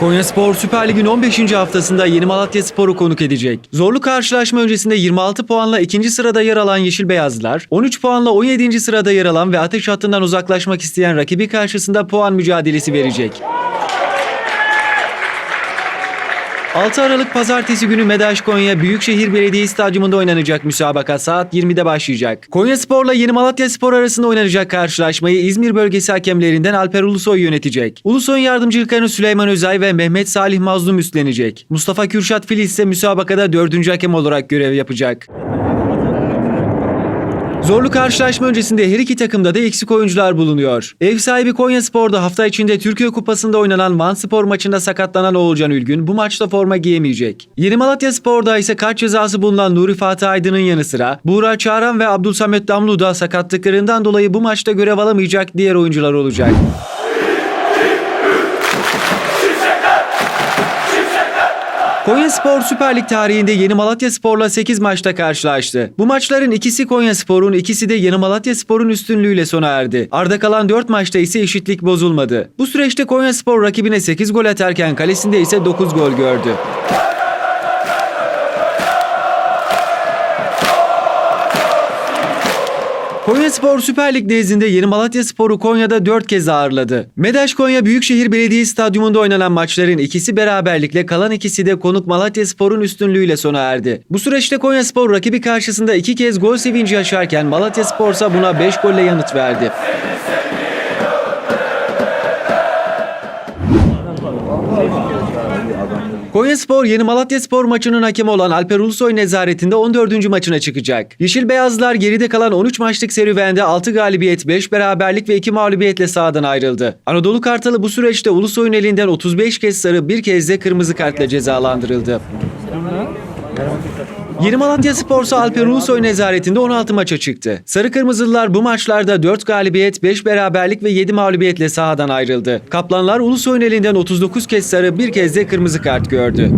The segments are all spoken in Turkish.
Konyaspor Süper Lig'in 15. haftasında Yeni Malatya Spor'u konuk edecek. Zorlu karşılaşma öncesinde 26 puanla ikinci sırada yer alan Yeşil Beyazlılar, 13 puanla 17. sırada yer alan ve ateş hattından uzaklaşmak isteyen rakibi karşısında puan mücadelesi verecek. 6 Aralık Pazartesi günü Medaş Konya Büyükşehir Belediye Stadyumunda oynanacak müsabaka saat 20'de başlayacak. Konya Spor'la Yeni Malatya Spor arasında oynanacak karşılaşmayı İzmir bölgesi hakemlerinden Alper Ulusoy yönetecek. Ulusoy'un yardımcılıklarını Süleyman Özay ve Mehmet Salih Mazlum üstlenecek. Mustafa Kürşat Filiz ise müsabakada 4. hakem olarak görev yapacak. Zorlu karşılaşma öncesinde her iki takımda da eksik oyuncular bulunuyor. Ev sahibi Konya Spor'da hafta içinde Türkiye Kupası'nda oynanan Van Spor maçında sakatlanan Oğulcan Ülgün bu maçta forma giyemeyecek. Yeni Malatya Spor'da ise kart cezası bulunan Nuri Fatih Aydın'ın yanı sıra Buğra Çağran ve Abdülsamet Damlu da sakatlıklarından dolayı bu maçta görev alamayacak diğer oyuncular olacak. Konya Spor Süper Lig tarihinde Yeni Malatya Spor'la 8 maçta karşılaştı. Bu maçların ikisi Konya Spor'un, ikisi de Yeni Malatya Spor'un üstünlüğüyle sona erdi. Arda kalan 4 maçta ise eşitlik bozulmadı. Bu süreçte Konya Spor rakibine 8 gol atarken kalesinde ise 9 gol gördü. Konya Spor Süper Lig nezdinde Yeni Malatya Spor'u Konya'da 4 kez ağırladı. Medaş Konya Büyükşehir Belediye Stadyumunda oynanan maçların ikisi beraberlikle kalan ikisi de konuk Malatya Spor'un üstünlüğüyle sona erdi. Bu süreçte Konya Spor rakibi karşısında 2 kez gol sevinci yaşarken Malatya Spor ise buna 5 golle yanıt verdi. Konya Spor Yeni Malatya Spor maçının hakemi olan Alper Ulusoy nezaretinde 14. maçına çıkacak. Yeşil Beyazlılar geride kalan 13 maçlık serüvende 6 galibiyet, 5 beraberlik ve 2 mağlubiyetle sahadan ayrıldı. Anadolu Kartalı bu süreçte Ulusoy'un elinden 35 kez sarı, bir kez de kırmızı kartla cezalandırıldı. Yeni Malatya Spor'sa Alper Ulusoy nezaretinde 16 maça çıktı. Sarı Kırmızılılar bu maçlarda 4 galibiyet, 5 beraberlik ve 7 mağlubiyetle sahadan ayrıldı. Kaplanlar Ulusoy'un elinden 39 kez sarı, bir kez de kırmızı kart gördü.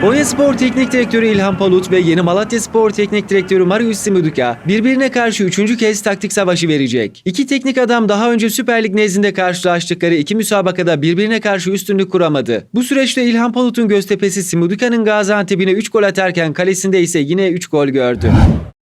Konya Spor Teknik Direktörü İlhan Palut ve Yeni Malatya Spor Teknik Direktörü Marius Simuduka birbirine karşı üçüncü kez taktik savaşı verecek. İki teknik adam daha önce Süper Lig nezdinde karşılaştıkları iki müsabakada birbirine karşı üstünlük kuramadı. Bu süreçte İlhan Palut'un Göztepe'si Simuduka'nın Gaziantep'ine 3 gol atarken kalesinde ise yine 3 gol gördü.